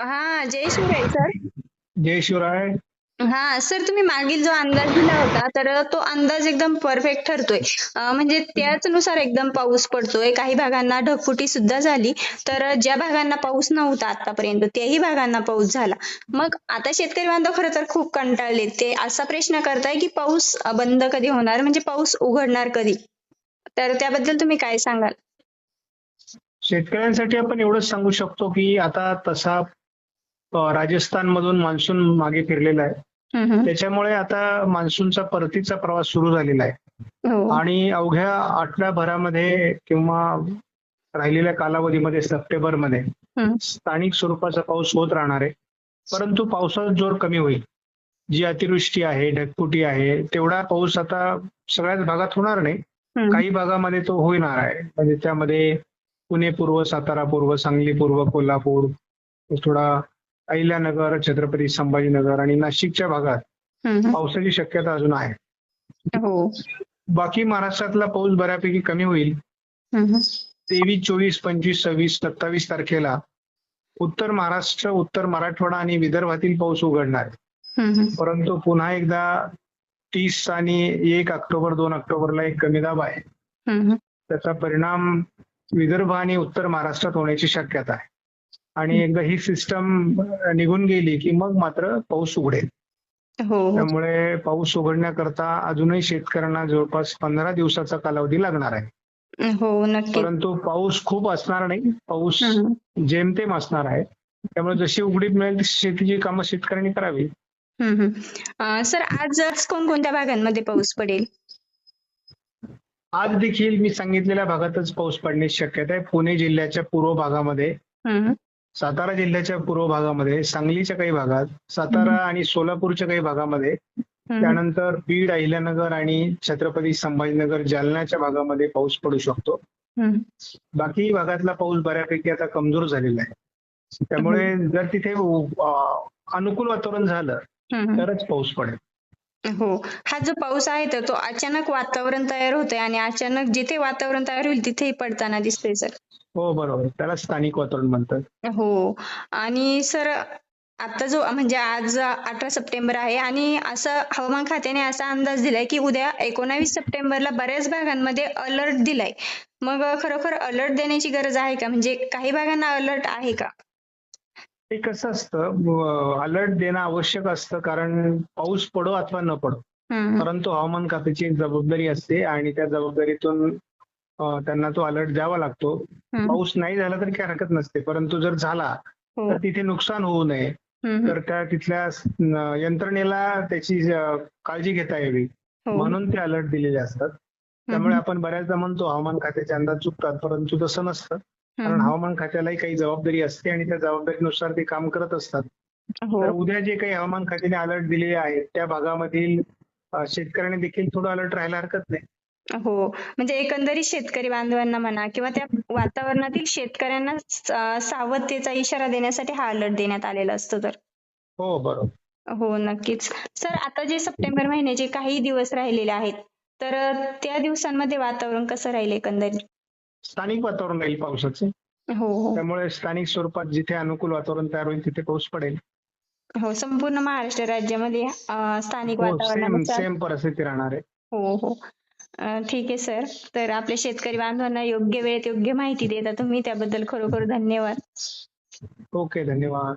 हा जय शिवराय सर. जय शिवराय हा सर तुम्ही मागील जो अंदाज दिला होता तर तो अंदाज एकदम परफेक्ट ठरतोय. म्हणजे त्याच नुसार एकदम पाऊस पडतोय. काही भागांना ढगफुटी सुद्धा झाली तर ज्या भागांना पाऊस नव्हता आतापर्यंत त्याही भागांना पाऊस झाला. मग आता शेतकरी बांधव खरं तर खूप कंटाळले ते असा प्रश्न करताय की पाऊस बंद कधी होणार? म्हणजे पाऊस उघडणार कधी? तर त्याबद्दल तुम्ही काय सांगाल? शेतकऱ्यांसाठी आपण एवढंच सांगू शकतो की आता तसा राजस्थान मधून मान्सून मागे फिरलेला आहे. त्याच्यामुळे आता मान्सूनचा परतीचा प्रवास सुरू झालेला आहे. हो. आणि अवघ्या आठवड्याभरामध्ये किंवा राहिलेल्या कालावधीमध्ये सप्टेंबरमध्ये हम्म. स्थानिक स्वरूपाचा पाऊस होत राहणार आहे. परंतु पावसाचा जोर कमी होईल. जी अतिवृष्टी आहे ढगफुटी आहे तेवढा पाऊस आता सगळ्याच भागात होणार नाही. काही भागामध्ये तो होणार आहे. म्हणजे त्यामध्ये पुणे पूर्व सातारा पूर्व सांगली पूर्व कोल्हापूर थोडा अहिल्यानगर छत्रपती संभाजीनगर आणि नाशिकच्या भागात. पावसाची शक्यता अजून आहे हो बाकी महाराष्ट्रातला पाऊस बऱ्यापैकी कमी होईल. तेवीस चोवीस पंचवीस सव्वीस सत्तावीस तारखेला उत्तर महाराष्ट्र उत्तर मराठवाडा आणि विदर्भातील पाऊस उघडणार. परंतु पुन्हा एकदा तीस आणि एक ऑक्टोबर दोन ऑक्टोबरला एक कमी दाब आहे. त्याचा परिणाम विदर्भ आणि उत्तर महाराष्ट्रात होण्याची शक्यता आहे. आणि एकदा ही सिस्टम निघून गेली की मग मात्र पाऊस उघडेल. हो हो. त्यामुळे पाऊस उघडण्याकरता अजूनही शेतकऱ्यांना जवळपास पंधरा दिवसाचा कालावधी लागणार आहे. हो नक्की. परंतु पाऊस खूप असणार नाही. पाऊस जेमतेम असणार आहे. त्यामुळे जशी उघडीप मिळेल तशी शेतीची कामं शेतकऱ्यांनी करावी. सर आज कोणकोणत्या भागांमध्ये पाऊस पडेल? आज देखील मी सांगितलेल्या भागातच पाऊस पडण्याची शक्यता आहे. पुणे जिल्ह्याच्या पूर्व भागामध्ये सातारा जिल्ह्याच्या पूर्व भागामध्ये सांगलीच्या काही भागात सातारा आणि सोलापूरच्या काही भागामध्ये. त्यानंतर बीड अहिल्यानगर आणि छत्रपती संभाजीनगर जालन्याच्या भागामध्ये पाऊस पडू शकतो. बाकी भागातला पाऊस बऱ्यापैकी आता कमजोर झालेला आहे. त्यामुळे जर तिथे अनुकूल वातावरण झालं. तरच पाऊस पडेल. हो. हा जो पाऊस आहे तर तो अचानक वातावरण तयार होतंय आणि अचानक जिथे वातावरण तयार होईल तिथेही पडताना दिसतोय सर. हो बरोबर. त्याला स्थानिक वातावरण म्हणतात. हो. आणि सर आता जो म्हणजे आज अठरा सप्टेंबर आहे आणि असं हवामान खात्याने असा अंदाज दिलाय की उद्या एकोणावीस सप्टेंबरला बऱ्याच भागांमध्ये अलर्ट दिलाय. मग खरोखर अलर्ट देण्याची गरज आहे का? म्हणजे काही भागांना अलर्ट आहे का? ते कसं असतं अलर्ट देणं आवश्यक असतं कारण पाऊस पडो अथवा न पडो. परंतु हवामान खात्याची एक जबाबदारी असते आणि त्या जबाबदारीतून त्यांना तो अलर्ट द्यावा लागतो. पाऊस नाही झाला तरी काही हरकत नसते परंतु जर झाला हो, तर तिथे नुकसान होऊ नये. तर त्या तिथल्या यंत्रणेला त्याची काळजी घेता यावी. हो, म्हणून ते अलर्ट दिलेले असतात. त्यामुळे आपण बऱ्याचदा म्हणतो हवामान खात्याचे अंदाज चुकतात परंतु तसं नसतं. कारण हवामान खात्यालाही काही जबाबदारी असते आणि त्या जबाबदारीनुसार ते काम करत असतात. हो. तर उद्या जे काही हवामान खात्याने अलर्ट दिलेले आहेत त्या भागामधील शेतकऱ्यांनी देखील थोडं अलर्ट राहायला हरकत नाही. हो. म्हणजे एकंदरीत शेतकरी बांधवांना म्हणा किंवा त्या वातावरणातील शेतकऱ्यांना सावधतेचा इशारा देण्यासाठी हा अलर्ट देण्यात आलेला असतो तर. हो बरोबर. हो नक्कीच. सर आता जे सप्टेंबर महिन्याचे काही दिवस राहिलेले आहेत तर त्या दिवसांमध्ये वातावरण कसं राहील एकंदरीत? स्थानिक वातावरण राहील पावसाचे. हो हो. त्यामुळे स्थानिक स्वरूपात जिथे अनुकूल वातावरण तयार होईल तिथे पाऊस पडेल. हो संपूर्ण महाराष्ट्र राज्यामध्ये स्थानिक हो सेम वातावरणानुसार सेम परिस्थिती राहणार आहे. हो हो. ठीक आहे सर. तर आपल्या शेतकरी बांधवांना योग्य वेळेत योग्य माहिती देता तुम्ही. त्याबद्दल खरोखर धन्यवाद. ओके धन्यवाद.